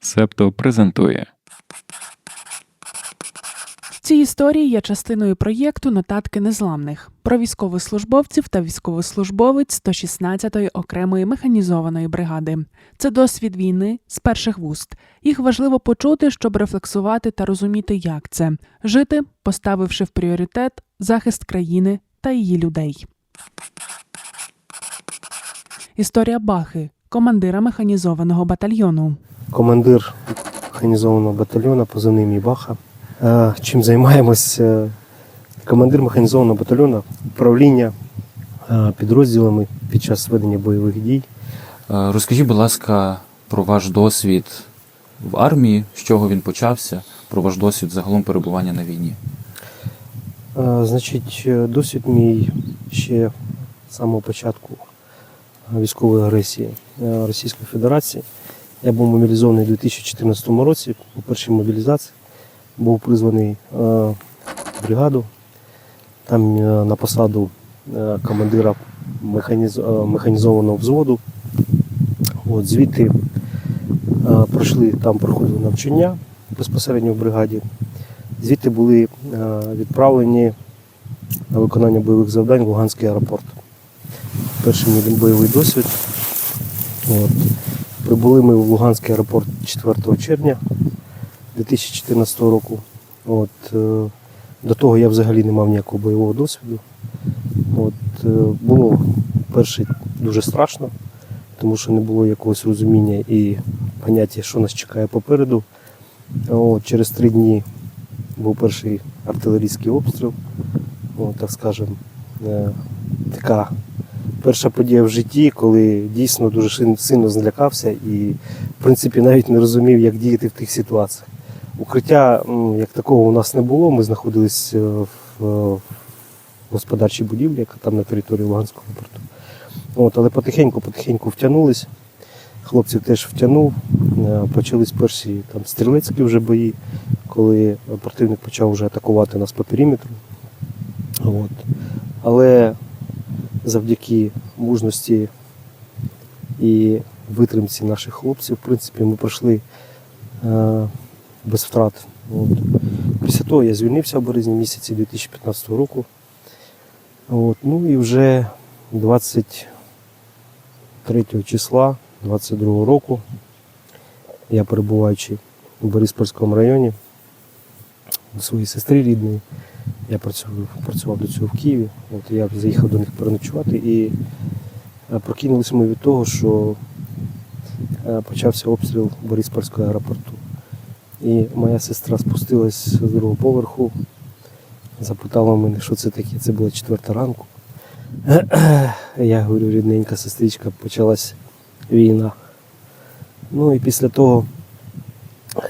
Септо презентує. Ці історії є частиною проєкту Нотатки незламних про військовослужбовців та військовослужбовець 116-ї окремої механізованої бригади. Це досвід війни з перших вуст. Їх важливо почути, щоб рефлексувати та розуміти, як це жити, поставивши в пріоритет захист країни та її людей. Історія Бахи, командира механізованого батальйону. командир механізованого батальйону, позивний мій Баха. Е, Чим займаємось? Командир механізованого батальйону, управління е, підрозділами під час ведення бойових дій. Е, Розкажіть, будь ласка, про ваш досвід в армії, з чого він почався, про ваш досвід загалом перебування на війні. Значить, досвід мій ще з самого початку військової агресії е, Російської Федерації. Я був мобілізований у 2014 році у першій мобілізації. Був призваний е, в бригаду, там е, на посаду командира механізованого взводу. От, звідти пройшли, там проходили навчання безпосередньо в бригаді. Звідти були відправлені на виконання бойових завдань в Луганський аеропорт. Перший мій бойовий досвід. От. Прибули ми в Луганський аеропорт 4 червня 2014 року. От. е, До того я взагалі не мав ніякого бойового досвіду. От. е, Було перше дуже страшно, тому що не було якогось розуміння і поняття, що нас чекає попереду. От. Через три дні був перший артилерійський обстріл, о, так скажемо, е, така перша подія в житті, коли дійсно дуже сильно злякався і, в принципі, навіть не розумів, як діяти в тих ситуаціях. Укриття як такого у нас не було. Ми знаходились е, в е, господарчій будівлі, яка там на території Луганського порту. От, але потихеньку-потихеньку втягнулись. Хлопців теж втягнув. Е, Почались перші там стрілецькі вже бої, коли противник почав вже атакувати нас по периметру. От. Але завдяки мужності і витримці наших хлопців, в принципі, ми пройшли е, без втрат. От. Після того я звільнився в березні місяці 2015 року. От. Ну і вже 23 числа 22 року, я перебуваючи у Бориспольському районі до своїй сестри рідної, я працював, працював до цього в Києві. От я заїхав до них переночувати і е, прокинулися ми від того, що е, почався обстріл Бориспольського аеропорту. І моя сестра спустилась з другого поверху, запитала мене, що це таке. Це була четверта ранку. Я говорю, рідненька сестричка, почалась війна. Ну і після того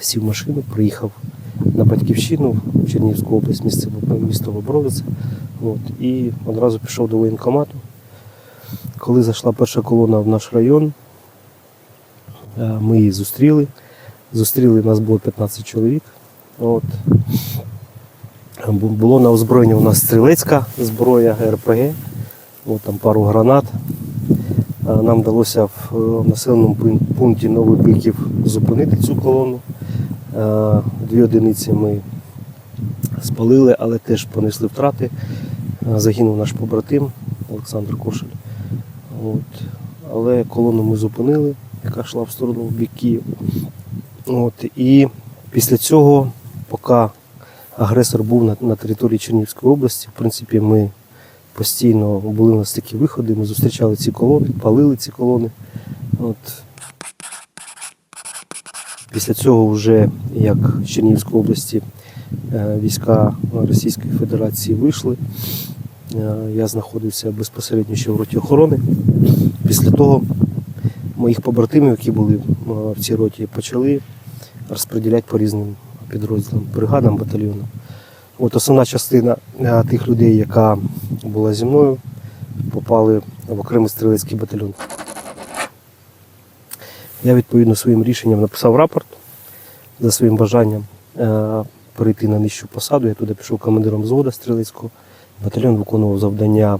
сів в машину, приїхав на батьківщину в Чернігівську область, місто Бобровиця. От, і одразу пішов до воєнкомату. Коли зайшла перша колона в наш район, е, ми її зустріли. Зустріли нас було 15 чоловік. От. Було на озброєнні у нас стрілецька зброя РПГ, от там пару гранат. Е, Нам вдалося в е, населеному пункті Новий Биків зупинити цю колону. Дві одиниці ми спалили, але теж понесли втрати. Е, Загинув наш побратим Олександр Кошель. От. Але колону ми зупинили, яка йшла в сторону в бік Києва. І після цього, поки агресор був на, на території Чернігівської області, в принципі, ми постійно були у нас такі виходи, ми зустрічали ці колони, палили ці колони. От. Після цього, вже як з Чернігівської області е, війська Російської Федерації вийшли, е, я знаходився безпосередньо ще в роті охорони. Після того моїх побратимів, які були е, в цій роті, почали розподіляти по різним підрозділам, бригадам, батальйонам. От основна частина тих людей, яка була зі мною, попали в окремий стрілецький батальйон. Я відповідно своїм рішенням написав рапорт за своїм бажанням е, перейти на нижчу посаду. Я туди пішов командиром взводу стрілецького. Батальйон виконував завдання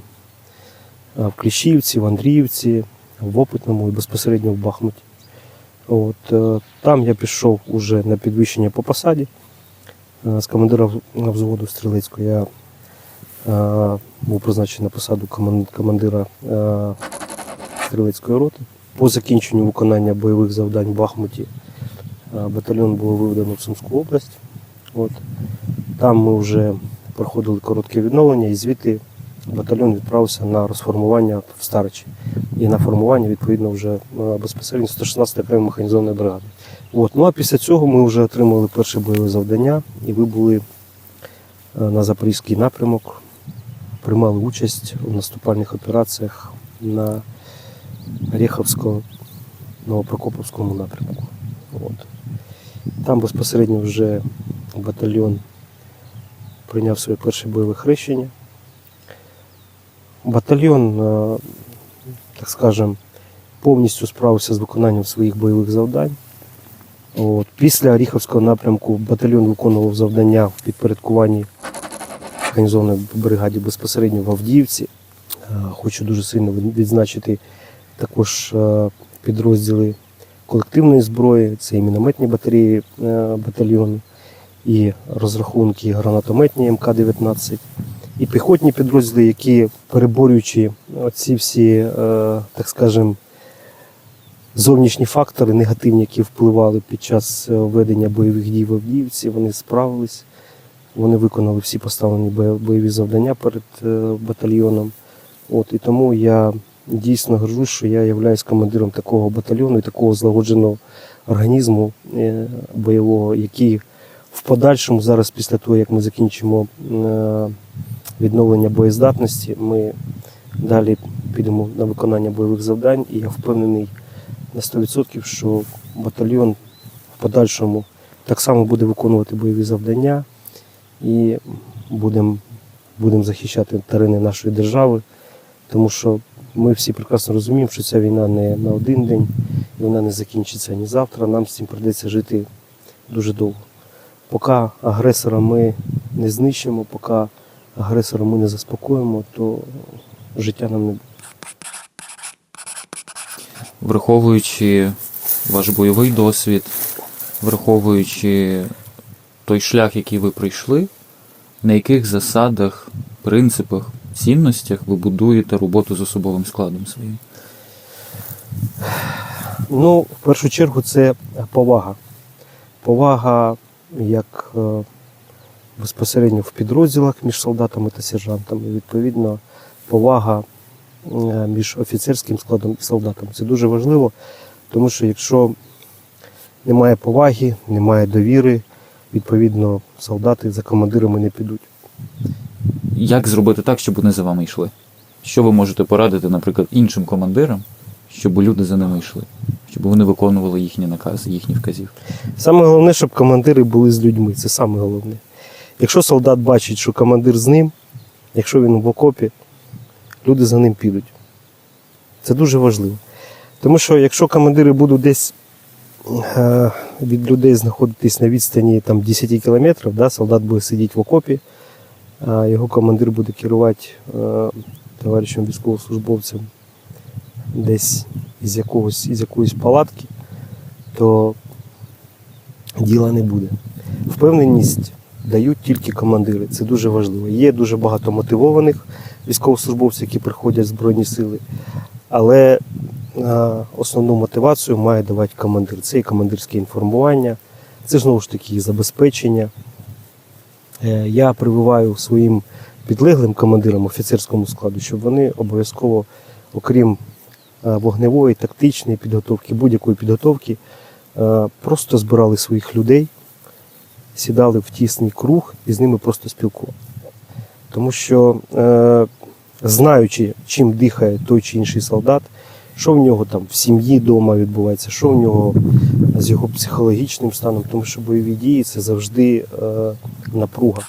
е, в Кліщівці, в Андріївці, в Опитному і безпосередньо в Бахмуті. От, е, там я пішов уже на підвищення по посаді. З командира взводу стрілецького я був призначений на посаду коман- командира стрілецької роти. По закінченню виконання бойових завдань в Бахмуті е, батальйон було виведено в Сумську область. От. Там ми вже проходили коротке відновлення і звідти батальйон відправився на розформування в Старичі і на формування відповідно вже е, безпосередньо 116 окремої механізованої бригади. От. Ну а після цього ми вже отримали перше бойове завдання і ви були е, на Запорізький напрямок, приймали участь у наступальних операціях на Рєховському, Новопрокоповському напрямку. От. Там безпосередньо вже батальйон прийняв своє перше бойове хрещення. Батальйон, е, так скажем, повністю справився з виконанням своїх бойових завдань. От. Після Оріховського напрямку батальйон виконував завдання в підпорядкуванні механізованої бригаді безпосередньо в Авдіївці. Е, Хочу дуже сильно відзначити також е, підрозділи колективної зброї, це і мінометні батареї е, батальйону, і розрахунки гранатометні МК-19, і піхотні підрозділи, які переборюючи оці всі, е, так скажем, зовнішні фактори негативні, які впливали під час ведення бойових дій в Авдіївці, вони справились. Вони виконали всі поставлені бойові завдання перед батальйоном. От, і тому я дійсно горжусь, що я являюсь командиром такого батальйону і такого злагодженого організму е, бойового, який в подальшому, зараз після того, як ми закінчимо е, відновлення боєздатності, ми далі підемо на виконання бойових завдань, і я впевнений на 100%, що батальйон в подальшому так само буде виконувати бойові завдання. І будемо будем захищати терени нашої держави, тому що ми всі прекрасно розуміємо, що ця війна не на один день, і вона не закінчиться ні завтра. Нам з цим прийдеться жити дуже довго. Поки агресора ми не знищимо, поки агресора ми не заспокоїмо, то життя нам не буде. Враховуючи ваш бойовий досвід, враховуючи той шлях, який ви пройшли, на яких засадах, принципах, цінностях ви будуєте роботу з особовим складом своїм? Ну, в першу чергу, це повага. Повага як е, безпосередньо в підрозділах між солдатами та сержантами, відповідно повага е, між офіцерським складом і солдатами. Це дуже важливо, тому що якщо немає поваги, немає довіри, відповідно солдати за командирами не підуть. Як зробити так, щоб вони за вами йшли? Що ви можете порадити, наприклад, іншим командирам, щоб люди за ними йшли, щоб вони виконували їхні накази, їхні вказівки? Саме головне, щоб командири були з людьми. Це саме головне. Якщо солдат бачить, що командир з ним, якщо він в окопі, люди за ним підуть. Це дуже важливо. Тому що якщо командири будуть десь е, від людей знаходитись на відстані там, 10 кілометрів, да, солдат буде сидіти в окопі, його командир буде керувати е, товаришем військовослужбовцем десь із, якогось, із якоїсь палатки, то діла не буде. Впевненість дають тільки командири. Це дуже важливо. Є дуже багато мотивованих військовослужбовців, які приходять в Збройні сили, але е, основну мотивацію має давати командир. Це і командирське інформування, це знову ж таки і забезпечення. Е, Я прививаю своїм підлеглим командирам офіцерському складу, щоб вони обов'язково, окрім е, вогневої, тактичної підготовки, будь-якої підготовки, е, просто збирали своїх людей, сідали в тісний круг і з ними просто спілкувалися. Тому що, знаючи, чим дихає той чи інший солдат, що в нього там в сім'ї вдома відбувається, що в нього з його психологічним станом, тому що бойові дії це завжди е, напруга.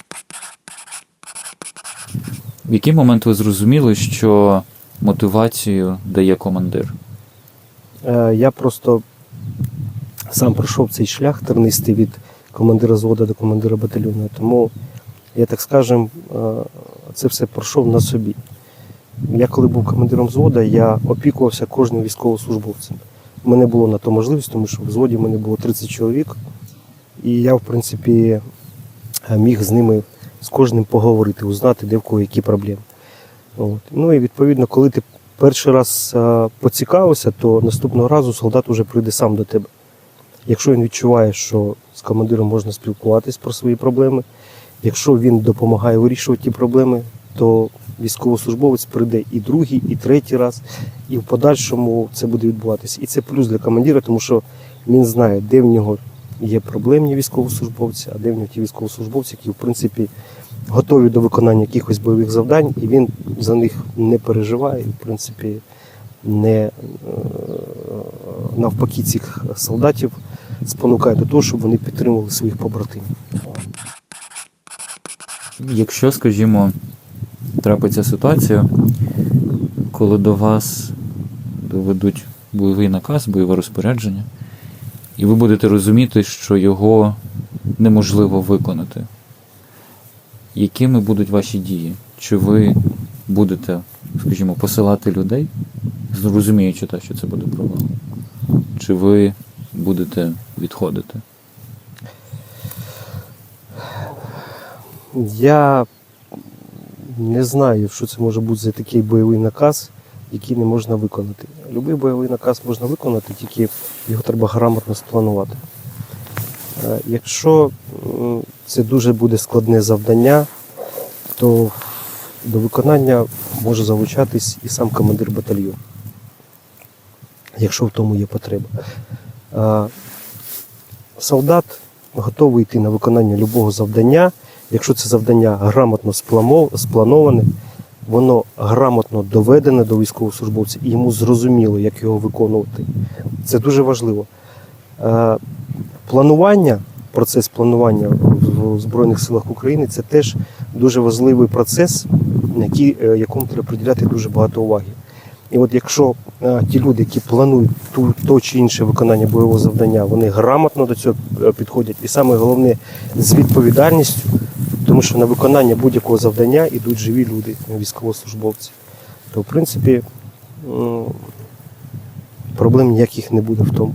В який момент ви зрозуміли, що мотивацію дає командир? Е, Я просто сам пройшов цей шлях тернистий від командира зводу до командира батальйону. Тому, я так скажем, е, це все пройшов на собі. Я коли був командиром взводу, я опікувався кожним військовослужбовцем. У мене було на то можливість, тому що в взводі в мене було 30 чоловік. І я, в принципі, е, міг з ними з кожним поговорити, узнати, де в кого які проблеми. От. Ну і відповідно, коли ти перший раз е, поцікавився, то наступного разу солдат вже прийде сам до тебе. Якщо він відчуває, що з командиром можна спілкуватись про свої проблеми, якщо він допомагає вирішувати ті проблеми, то військовослужбовець прийде і другий, і третій раз, і в подальшому це буде відбуватися. І це плюс для командира, тому що він знає, де в нього є проблемні військовослужбовці, а де в нього ті військовослужбовці, які в принципі готові до виконання якихось бойових завдань, і він за них не переживає, і в принципі не е, навпаки цих солдатів спонукає до того, щоб вони підтримували своїх побратимів. Якщо, скажімо, трапиться ситуація, коли до вас доведуть бойовий наказ, бойове розпорядження, і ви будете розуміти, що його неможливо виконати, якими будуть ваші дії? Чи ви будете, скажімо, посилати людей, зрозуміючи те, що це буде провал? Чи ви будете відходити? Я не знаю, що це може бути за такий бойовий наказ, який не можна виконати. Любий бойовий наказ можна виконати, тільки його треба грамотно спланувати. Е, Якщо це дуже буде складне завдання, то до виконання може залучатись і сам командир батальйону, якщо в тому є потреба. Е, Солдат готовий йти на виконання любого завдання, якщо це завдання грамотно сплановане, воно грамотно доведене до військовослужбовця і йому зрозуміло, як його виконувати. Це дуже важливо. Е, Планування, процес планування в Збройних силах України це теж дуже важливий процес, е, якому треба приділяти дуже багато уваги. І от якщо е, ті люди, які планують ту, то чи інше виконання бойового завдання, вони грамотно до цього е, підходять, і саме головне з відповідальністю, тому що на виконання будь-якого завдання йдуть живі люди, військовослужбовці, то в принципі проблем ніяких не буде в тому.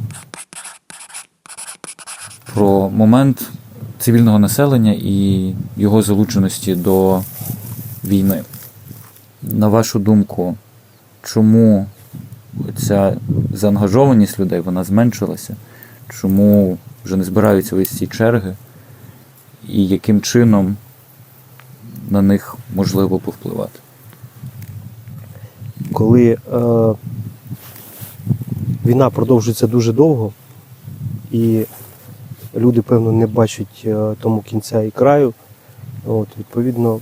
про момент цивільного населення і його залученості до війни. На вашу думку, чому ця заангажованість людей вона зменшилася? Чому вже не збираються ось ці черги? І яким чином на них можливо повпливати? коли е, війна продовжується дуже довго, і люди, певно, не бачать е, тому кінця і краю, от, відповідно,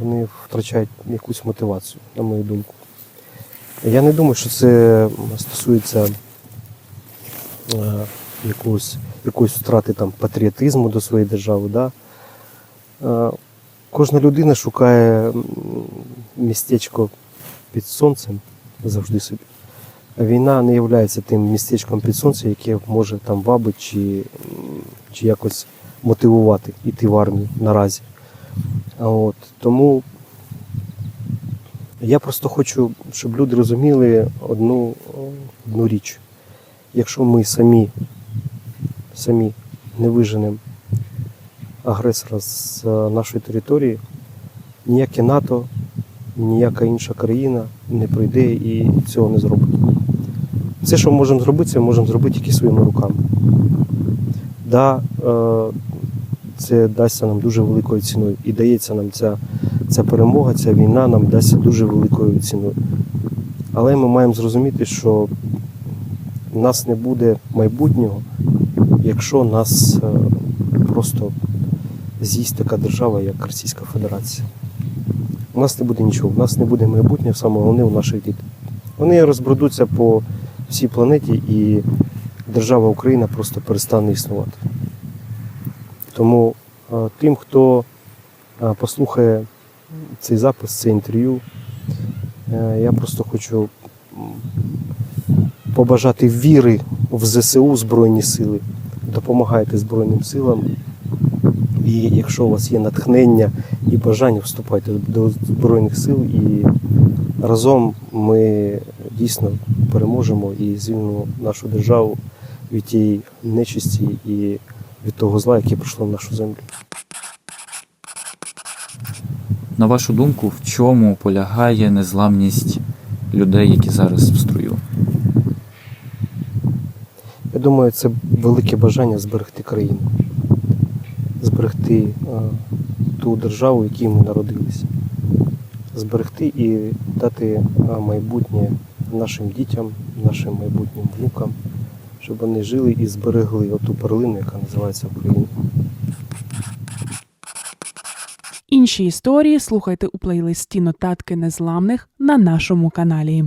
вони втрачають якусь мотивацію, на мою думку. Я не думаю, що це стосується е, якогось, якоїсь втрати там, патріотизму до своєї держави. Да? Е, кожна людина шукає містечко під сонцем завжди собі. Війна не є тим містечком під сонцем, яке може там вабити чи, чи якось мотивувати йти в армію наразі. От, тому я просто хочу, щоб люди розуміли одну, одну річ. Якщо ми самі, самі не виженемо агресора з е, нашої території, ніяке НАТО, ніяка інша країна не прийде і цього не зробить. Все, що ми можемо зробити, це ми можемо зробити тільки своїми руками. Да, е, це дасться нам дуже великою ціною. І дається нам ця, ця перемога, ця війна нам дасться дуже великою ціною. Але ми маємо зрозуміти, що в нас не буде майбутнього, якщо нас е, просто з'їсть така держава, як Російська Федерація. У нас не буде нічого, у нас не буде майбутнього, саме головне у наших дітей. Вони розбредуться по всій планеті і держава Україна просто перестане існувати. Тому е, тим, хто е, послухає цей запис, це інтерв'ю, е, я просто хочу побажати віри в ЗСУ Збройні Сили. Допомагайте Збройним силам. І якщо у вас є натхнення і бажання, вступайте до Збройних сил і разом ми дійсно переможемо і звільнимо нашу державу від тієї нечисті і від того зла, яке прийшло в нашу землю. На вашу думку, в чому полягає незламність людей, які зараз в строю? Я думаю, це велике бажання зберегти країну, зберегти е, ту державу, в якій ми народилися, зберегти і дати е, майбутнє нашим дітям, нашим майбутнім внукам, щоб вони жили і зберегли оту перлину, яка називається Україна. Інші історії слухайте у плейлисті Нотатки незламних на нашому каналі.